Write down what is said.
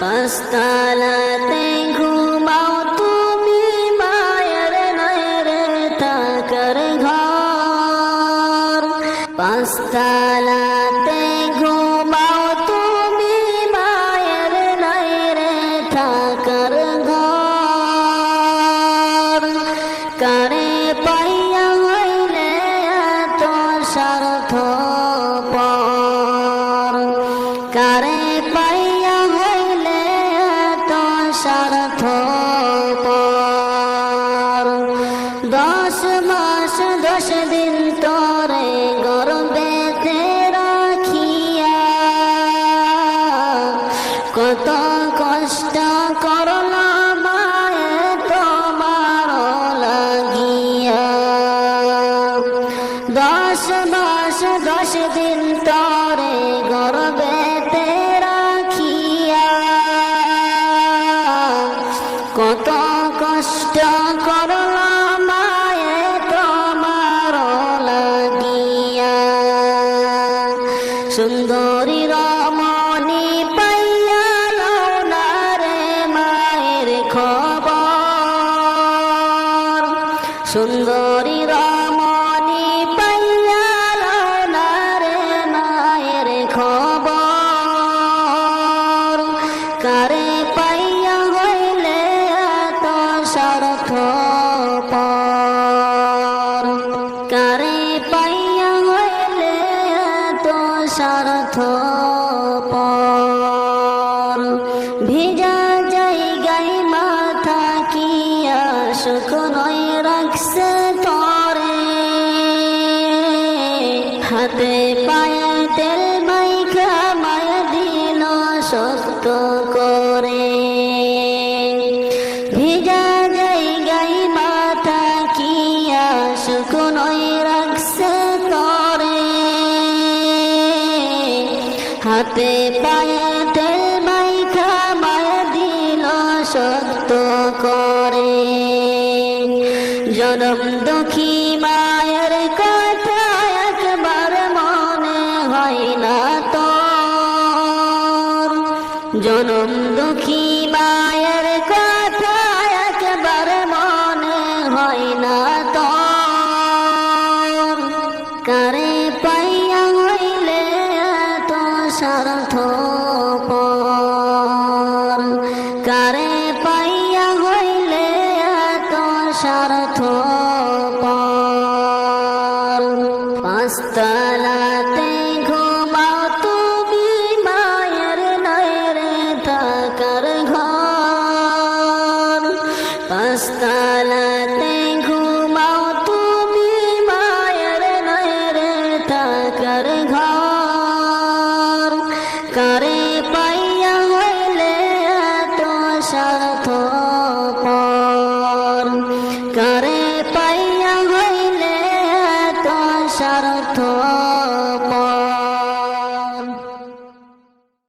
পাঁচতালাতে ঘুমাও তুমি, মায়ের নয়ের থাকার ঘর। পাঁচতালাতে ঘুমাও তুমি, মায়ের নয়ের থাকার ঘর। কারে পাইয়া হইলে দশ মাস দশ দিন তরে গর্বেতে রাখিয়া। কত কষ্ট করল মায়ে তোমার লাগিয়া। সুন্দরী রমণী পাইয়া রে মায়ের খবর। সুন্দরী পাইয়া হইলে তো স্বার্থ ভিজা জায়গায় মাথা কিয়া শুকনোয় রাখছে তরে। হাতে হাতে পায়ে তেল মাইখা মায়া দিল শক্ত করে। জনম দুঃখী মায়ের কথা একবার মনে হয় না তো জনম দুঃখী মায়ের কথা সার্থক কারে পাইয়া হইলে এত সার্থক পাঁচতলাতে ঘুমাও তুমি মায়ের নয় রে থাকার ঘর। আসার অর্থ